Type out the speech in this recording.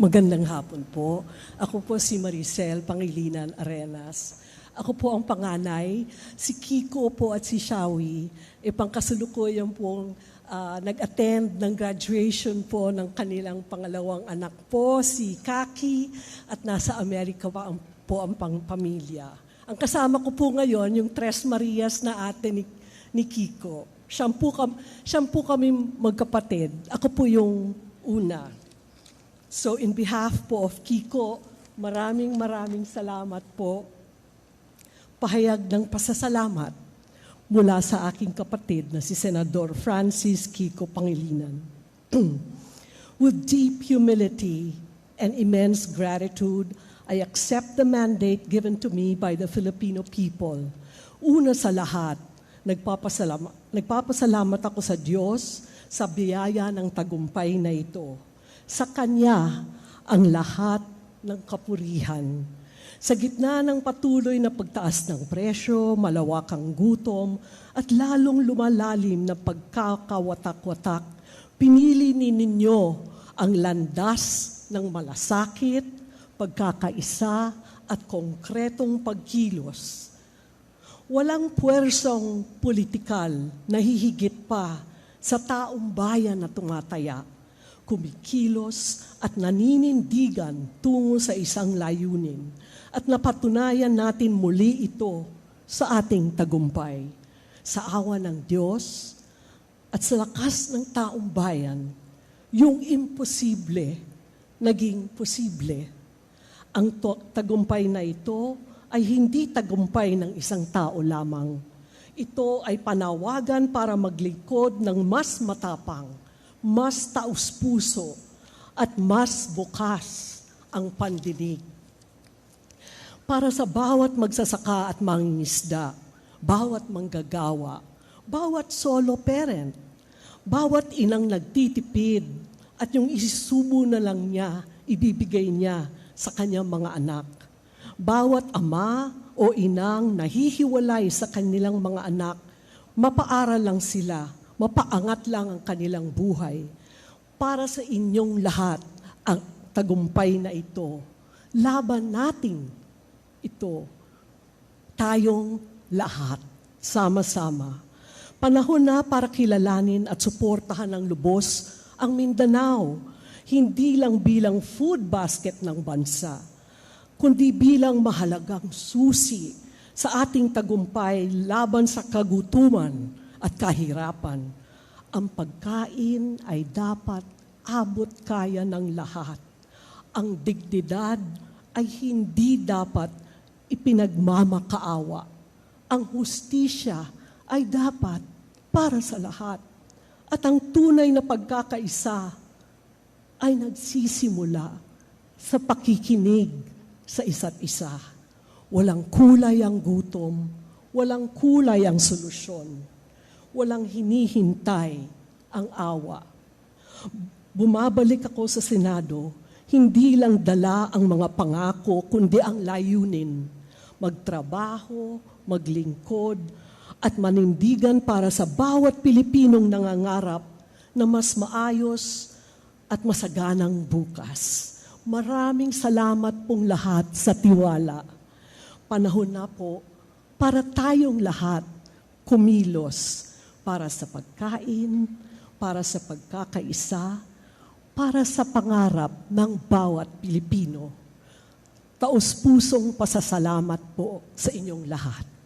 Magandang hapon po. Ako po si Maricel Pangilinan Arenas. Ako po ang panganay. Si Kiko po at si Shawi, e pangkasalukuyan pong ah, nag-attend ng graduation po ng kanilang pangalawang anak po, si Kaki, at nasa Amerika pa ang, po ang pang pamilya. Ang kasama ko po ngayon, yung Tres Marias na ate ni, ni Kiko. Siyam po, kam, siyam po kami magkapatid. Ako po yung una. So in behalf po of Kiko, maraming maraming salamat po. Pahayag ng pasasalamat mula sa aking kapatid na si Senador Francis Kiko Pangilinan. With deep humility and immense gratitude, I accept the mandate given to me by the Filipino people. Una sa lahat, nagpapasalamat, nagpapasalamat ako sa Diyos sa biyaya ng tagumpay na ito. Sa Kanya ang lahat ng kapurihan. Sa gitna ng patuloy na pagtaas ng presyo, malawakang gutom, at lalong lumalalim na pagkakawatak-watak, pinili ni ninyo ang landas ng malasakit, pagkakaisa, at konkretong pagkilos. Walang puwersong politikal na hihigit pa sa taong bayan na tumataya, kumikilos at naninindigan tungo sa isang layunin at napatunayan natin muli ito sa ating tagumpay. Sa awa ng Diyos at sa lakas ng taong bayan, yung imposible naging posible. Ang tagumpay na ito ay hindi tagumpay ng isang tao lamang. Ito ay panawagan para maglingkod ng mas matapang, mas taus-puso, at mas bukas ang pandinig. Para sa bawat magsasaka at mangingisda, bawat manggagawa, bawat solo parent, bawat inang nagtitipid at yung isisubo na lang niya, ibibigay niya sa kanyang mga anak. Bawat ama o inang nahihiwalay sa kanilang mga anak, mapaaral lang sila, mapaangat lang ang kanilang buhay. Para sa inyong lahat, ang tagumpay na ito, laban natin ito, tayong lahat, sama-sama. Panahon na para kilalanin at suportahan ng lubos ang Mindanao, hindi lang bilang food basket ng bansa, kundi bilang mahalagang susi sa ating tagumpay laban sa kagutuman at kahirapan. Ang pagkain ay dapat abot kaya ng lahat. Ang dignidad ay hindi dapat ipinagmamakaawa. Ang hustisya ay dapat para sa lahat. At ang tunay na pagkakaisa ay nagsisimula sa pakikinig sa isa't isa. Walang kulay ang gutom, walang kulay ang solusyon, walang hinihintay ang awa. Bumabalik ako sa Senado, hindi lang dala ang mga pangako, kundi ang layunin. Magtrabaho, maglingkod, at manindigan para sa bawat Pilipinong nangangarap na mas maayos at masaganang bukas. Maraming salamat pong lahat sa tiwala. Panahon na po para tayong lahat kumilos para sa pagkain, para sa pagkakaisa, para sa pangarap ng bawat Pilipino. Taos-pusong pasasalamat po sa inyong lahat.